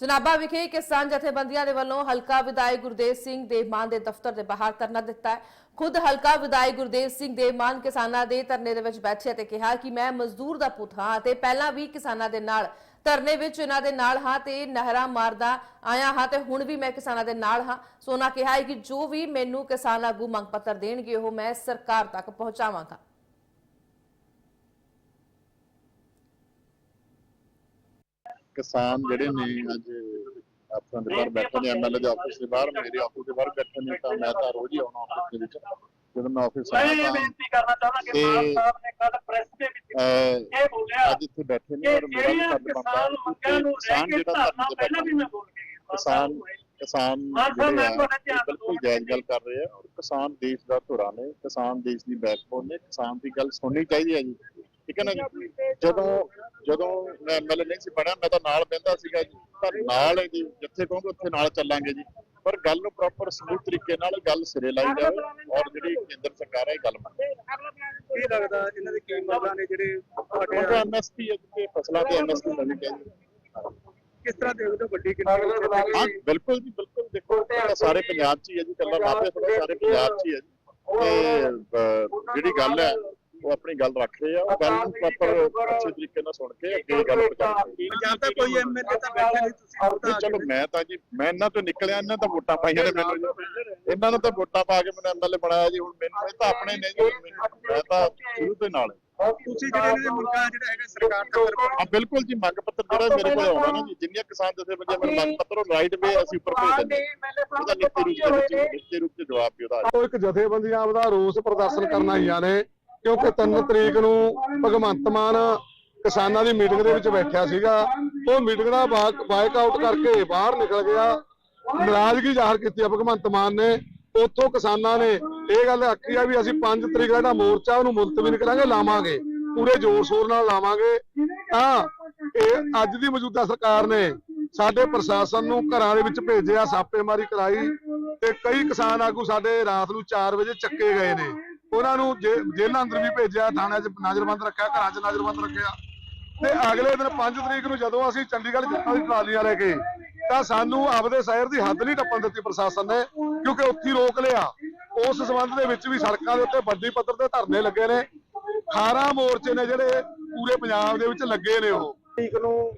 ਜਨਾਬਾ ਵਿਖੇ ਕਿਸਾਨ ਜਥੇਬੰਦੀਆਂ ਦੇ ਵੱਲੋਂ ਹਲਕਾ ਵਿਧਾਇਕ ਗੁਰਦੇਵ ਸਿੰਘ ਦੇ ਮਾਨ ਦੇ ਦਫ਼ਤਰ ਦੇ ਬਾਹਰ ਧਰਨਾ ਦਿੱਤਾ ਹੈ। ਖੁਦ ਹਲਕਾ ਵਿਧਾਇਕ ਗੁਰਦੇਵ ਸਿੰਘ ਦੇ ਮਾਨ ਕਿਸਾਨਾਂ ਦੇ ਧਰਨੇ ਦੇ ਵਿੱਚ ਬੈਠੇ ਤੇ ਕਿਹਾ ਕਿ ਮੈਂ ਮਜ਼ਦੂਰ ਦਾ ਪੁੱਤ ਹਾਂ ਤੇ ਪਹਿਲਾਂ ਵੀ ਕਿਸਾਨਾਂ ਦੇ ਨਾਲ ਧਰਨੇ ਵਿੱਚ ਇਹਨਾਂ ਦੇ ਨਾਲ ਹਾਂ ਤੇ ਨਹਿਰਾ ਮਾਰਦਾ ਆਇਆ ਹਾਂ ਤੇ ਹੁਣ ਵੀ ਮੈਂ ਕਿਸਾਨਾਂ ਦੇ ਨਾਲ ਹਾਂ। ਸੋ ਸੋਨਾ ਕਿਹਾ ਹੈ ਕਿ ਜੋ ਵੀ ਮੈਨੂੰ ਕਿਸਾਨ ਆਗੂ ਮੰਗ ਪੱਤਰ ਦੇਣਗੇ, ਉਹ ਮੈਂ ਸਰਕਾਰ ਤੱਕ ਪਹੁੰਚਾਵਾਂਗਾ। ਕਿਸਾਨ ਜਿਹੜੇ ਨੇ ਅੱਜ ਆਪਾਂ ਦੇ ਬਾਹਰ ਬੈਠੇ ਨੇ ਐਮਐਲਏ ਦੇ ਆਫਿਸ ਦੇ ਬਾਹਰ ਮੇਰੇ ਆਫਿਸ ਦੇ ਬਾਹਰ ਬੈਠੇ ਨੇ ਤਾਂ ਮੈਂ ਤਾਂ ਰੋਜ਼ ਹੀ ਆਉਣਾ ਆਫਿਸ ਦੇ ਵਿੱਚ ਜਦੋਂ ਮੈਂ ਆਫਿਸ ਇਹ ਤਾਂ ਬੇਨਤੀ ਕਰਨਾ ਚਾਹੁੰਦਾ ਕਿ ਮਾਨ ਸਾਹਿਬ ਨੇ ਕੱਲ ਪ੍ਰੈਸ ਦੇ ਵਿੱਚ ਇਹ ਬੋਲਿਆ ਅੱਜ ਇੱਥੇ ਬੈਠੇ ਨੇ ਕਿ ਔਰ ਮੇਰਾ ਵੀ ਬਣਦਾ ਕਿਸਾਨ ਮੰਗਾਂ ਨੂੰ ਲੈ ਕੇ ਧਰਨਾ ਪਹਿਲਾਂ ਵੀ ਮੈਂ ਬੋਲ ਕੇ ਗਿਆ ਕਿਸਾਨ ਕਿਸਾਨ ਬਿਲਕੁਲ ਜਾਇਜ਼ ਗੱਲ ਕਰ ਰਹੇ ਆ ਔਰ ਕਿਸਾਨ ਦੇਸ਼ ਦਾ ਧੁਰਾ ਨੇ ਕਿਸਾਨ ਦੇਸ਼ ਦੀ ਬੈਕਬੋਨ ਨੇ ਕਿਸਾਨ ਦੀ ਗੱਲ ਸੁਣਨੀ ਚਾਹੀਦੀ ਹੈ ਜੀ। ਠੀਕ ਹੈ ਨਾ ਜੀ? ਜਦੋਂ ਜਦੋਂ ਮੈਂ ਐਮਐਲਏ ਨਹੀਂ ਸੀ ਬਣਿਆ ਮੈਂ ਤਾਂ ਨਾਲ ਬਹਿੰਦਾ ਸੀਗਾ ਜੀ। ਤਾਂ ਨਾਲ ਹੈ ਜੀ ਜਿੱਥੇ ਕਹੋਗੇ ਉੱਥੇ ਨਾਲ ਚੱਲਾਂਗੇ ਜੀ। ਪਰ ਗੱਲ ਨੂੰ ਪ੍ਰੋਪਰ ਸਮੂਥ ਤਰੀਕੇ ਨਾਲ ਗੱਲ ਸਿਰੇ ਲਾਈ ਜਾਵੇ ਔਰ ਜਿਹੜੀ ਕੇਂਦਰ ਸਰਕਾਰ ਹੈ ਇਹ ਗੱਲ ਮੰਨੇ। ਕੀ ਲੱਗਦਾ ਇਹਨਾਂ ਦੇ ਕੀ ਮੰਗਾਂ ਨੇ ਜਿਹੜੇ ਤੁਹਾਡੇ ਐਮਐਸਪੀ ਤੇ ਫਸਲਾਂ ਤੇ ਐਮਐਸਪੀ ਚਾਹੀਦੀ ਹੈ ਕਿਸ ਤਰ੍ਹਾਂ ਦੇਖਦੇ ਹੋ ਵੱਡੀ ਕਿੰਨੀ ਹਾਂ ਬਿਲਕੁਲ ਜੀ ਬਿਲਕੁਲ ਦੇਖੋ ਸਾਰੇ ਪੰਜਾਬ 'ਚ ਹੀ ਹੈ ਜੀ ਕੱਲਾ ਮਾਪੇ ਸਾਰੇ ਪੰਜਾਬ 'ਚ ਹੀ ਹੈ ਜੀ। ਤੇ ਜਿਹੜੀ ਗੱਲ ਹੈ ਉਹ ਆਪਣੀ ਗੱਲ ਰੱਖ ਰਹੇ ਆ ਉਹ ਗੱਲ ਨੂੰ ਪ੍ਰੋਪਰ ਅੱਛੇ ਤਰੀਕੇ ਨਾਲ ਸੁਣ ਕੇ ਅੱਗੇ ਗੱਲ ਪਹੁੰਚਾਉਣੀ ਪੰਜਾਬ ਦਾ ਕੋਈ ਐਮਐਲਏ ਤਾਂ ਬੈਠੇ ਨਹੀਂ ਤੁਸੀਂ ਚਲੋ ਮੈਂ ਤਾਂ ਜੀ ਮੈਂ ਇਹਨਾਂ ਤੋਂ ਨਿਕਲਿਆ ਇਹਨਾਂ ਤਾਂ ਵੋਟਾਂ ਪਾਈਆਂ ਨੇ ਮੈਨੂੰ ਜੀ ਇਹਨਾਂ ਨੂੰ ਤਾਂ ਵੋਟਾਂ ਪਾ ਕੇ ਮੈਨੂੰ ਐਮਐਲਏ ਬਣਾਇਆ ਜੀ ਹੁਣ ਮੈਨੂੰ ਇਹ ਤਾਂ ਆਪਣੇ ਨੇ ਜੀ ਮੈਨੂੰ ਮੈਂ ਤਾਂ ਸ਼ੁਰੂ ਤੋਂ ਹੀ ਨਾਲ ਹਾਂ। ਤੁਸੀਂ ਜਿਹੜੇ ਦੇ ਮੰਗਾਂ ਜਿਹੜਾ ਹੈਗਾ ਸਰਕਾਰ ਤੱਕ ਹਾਂ ਬਿਲਕੁਲ ਜੀ ਮੰਗ ਪੱਤਰ ਜਿਹੜਾ ਮੇਰੇ ਕੋਲ ਆਉਣਾ ਨਾ ਜੀ ਜਿੰਨੀਆਂ ਕਿਸਾਨ ਜਥੇਬੰਦੀਆਂ ਮੇਰੇ ਮੰਗ ਪੱਤਰ ਉਹ ਰਾਈਟ ਵੇ ਅਸੀਂ ਉੱਪਰ ਭੇਜ ਦਿੰਦੇ ਹਾਂ। ਉਹਦਾ ਲਿਖਤੀ ਰੂਪ ਦੇ ਵਿੱਚ ਲਿਖਤੀ ਰੂਪ ਚ ਜਵਾਬ ਵੀ ਉਹਦਾ ਆ। ਉਹ ਇੱਕ ਜਥੇਬੰਦੀਆਂ ਆਪਦਾ ਰੋਸ ਪ੍ਰਦਰਸ਼ਨ ਕਰਨ ਆਈਆਂ ਨੇ ਕਿਉਂਕਿ 3 ਤਰੀਕ ਨੂੰ ਭਗਵੰਤ ਮਾਨ ਕਿਸਾਨਾਂ ਦੀ ਮੀਟਿੰਗ ਦੇ ਵਿੱਚ ਬੈਠਿਆ ਸੀਗਾ, ਉਹ ਮੀਟਿੰਗ ਦਾ ਬਾਈਕਾਊਟ ਕਰਕੇ ਬਾਹਰ ਨਿਕਲ ਗਿਆ। ਨਾਰਾਜ਼ਗੀ ਜ਼ਾਹਰ ਕੀਤੀ ਆ ਭਗਵੰਤ ਮਾਨ ਨੇ। ਉੱਥੋਂ ਕਿਸਾਨਾਂ ਨੇ ਇਹ ਗੱਲ ਆਖੀ ਆ ਵੀ ਅਸੀਂ 5 ਤਰੀਕ ਦਾ ਜਿਹੜਾ ਮੋਰਚਾ, ਉਹਨੂੰ ਮੁਲਤਵੀ ਨਿਕਲਾਂਗੇ, ਲਾਵਾਂਗੇ। ਪੂਰੇ ਜ਼ੋਰ ਸ਼ੋਰ ਨਾਲ ਲਾਵਾਂਗੇ। ਤਾਂ ਇਹ ਅੱਜ ਦੀ ਮੌਜੂਦਾ ਸਰਕਾਰ ਨੇ ਸਾਡੇ ਪ੍ਰਸ਼ਾਸਨ ਨੂੰ ਘਰਾਂ ਦੇ ਵਿੱਚ ਭੇਜਿਆ, ਛਾਪੇਮਾਰੀ ਕਰਾਈ ਤੇ ਕਈ ਕਿਸਾਨ ਆਗੂ ਸਾਡੇ ਰਾਤ ਨੂੰ 4 ਵਜੇ ਚੱਕੇ ਗਏ ਨੇ। ਉਹਨਾਂ ਨੂੰ ਜੇ- ਜੇਲ੍ਹਾਂ ਅੰਦਰ ਵੀ ਭੇਜਿਆ ਥਾਣੇ 'ਚ ਨਜ਼ਰਬੰਦ ਰੱਖਿਆ, ਘਰਾਂ 'ਚ ਨਜ਼ਰਬੰਦ ਰੱਖਿਆ। ਤੇ ਅਗਲੇ ਦਿਨ 5 ਤਰੀਕ ਨੂੰ ਜਦੋਂ ਅਸੀਂ ਚੰਡੀਗੜ੍ਹ ਜੱਟਾਂ ਦੀ ਟਰਾਲੀਆਂ ਲੈ ਕੇ ਤਾਂ ਸਾਨੂੰ ਆਪਦੇ ਸ਼ਹਿਰ ਦੀ ਹੱਦ ਨਹੀਂ ਟੱਪਣ ਦਿੱਤੀ ਪ੍ਰਸ਼ਾਸਨ ਨੇ, ਕਿਉਂਕਿ ਉੱਥੇ ਰੋਕ ਲਿਆ। ਉਸ ਸਬੰਧ ਦੇ ਵਿੱਚ ਵੀ ਸੜਕਾਂ ਦੇ ਉੱਤੇ ਵੱਡੀ ਪੱਧਰ ਤੇ ਧਰਨੇ ਲੱਗੇ ਨੇ। 18 ਮੋਰਚੇ ਨੇ ਜਿਹੜੇ ਪੂਰੇ ਪੰਜਾਬ ਦੇ ਵਿੱਚ ਲੱਗੇ ਨੇ ਉਹ। ਤਰੀਕ ਨੂੰ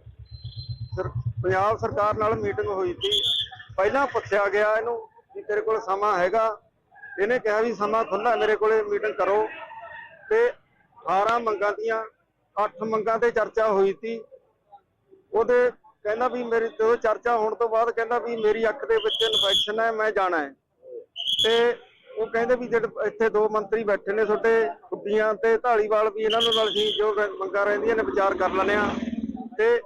ਪੰਜਾਬ ਸਰਕਾਰ ਨਾਲ ਮੀਟਿੰਗ ਹੋਈ ਸੀ। ਪਹਿਲਾਂ ਪੁੱਛਿਆ ਗਿਆ ਇਹਨੂੰ ਵੀ ਤੇਰੇ ਕੋਲ ਸਮਾਂ ਹੈਗਾ। ਇਹਨੇ ਕਿਹਾ ਵੀ ਸਮਾਂ ਖੁੱਲਾ ਮੇਰੇ ਕੋਲੇ ਮੀਟਿੰਗ ਕਰੋ। ਤੇ 18 ਮੰਗਾਂ ਦੀਆਂ 8 ਮੰਗਾਂ ਤੇ ਚਰਚਾ ਹੋਈ ਸੀ। ਉਹਦੇ ਕਹਿੰਦਾ ਵੀ ਮੇਰੀ, ਤੇ ਚਰਚਾ ਹੋਣ ਤੋਂ ਬਾਅਦ ਕਹਿੰਦਾ ਵੀ ਮੇਰੀ ਅੱਖ ਦੇ ਵਿੱਚ ਇਨਫੈਕਸ਼ਨ ਹੈ, ਮੈਂ ਜਾਣਾ ਹੈ। ਤੇ ਉਹ ਕਹਿੰਦੇ ਵੀ ਜਿਹੜੇ ਇੱਥੇ ਦੋ ਮੰਤਰੀ ਬੈਠੇ ਨੇ ਛੋਟੇ ਖੁੱਡੀਆਂ ਤੇ ਢਾਲੀਵਾਲ ਵੀ ਇਹਨਾਂ ਨੂੰ ਨਾਲ ਸੀ ਜੋ ਰ- ਮੰਗਾਂ ਰਹਿੰਦੀਆਂ ਨੇ, ਵਿਚਾਰ ਕਰ ਲੈਣੇ ਆ ਤੇ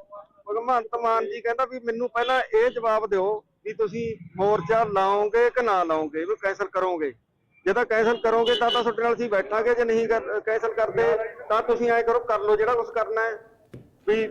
ਭਗਵੰਤ ਮਾਨ ਜੀ ਕਹਿੰਦਾ ਵੀ ਮੈਨੂੰ ਪਹਿਲਾਂ ਇਹ ਜਵਾਬ ਦਿਓ ਵੀ ਤੁਸੀਂ ਮੋਰਚਾ ਲਾਓਗੇ ਕਿ ਨਾ ਲਾਓਗੇ ਇਹਨੂੰ ਕੈਂਸਲ ਕਰੋਗੇ। ਜੇ ਤਾਂ ਕੈਂਸਲ ਕਰੋਗੇ ਤਾਂ ਤਾਂ ਤੁਹਾਡੇ ਨਾਲ ਅਸੀਂ ਬੈਠਾਂਗੇ, ਜੇ ਨਹੀਂ ਕੈਂਸਲ ਕਰਦੇ ਤਾਂ ਤੁਸੀਂ ਐਂ ਕਰੋ, ਕਰ ਲਓ ਜਿਹੜਾ ਕੁਝ ਕਰਨਾ ਹੈ। ਵੀ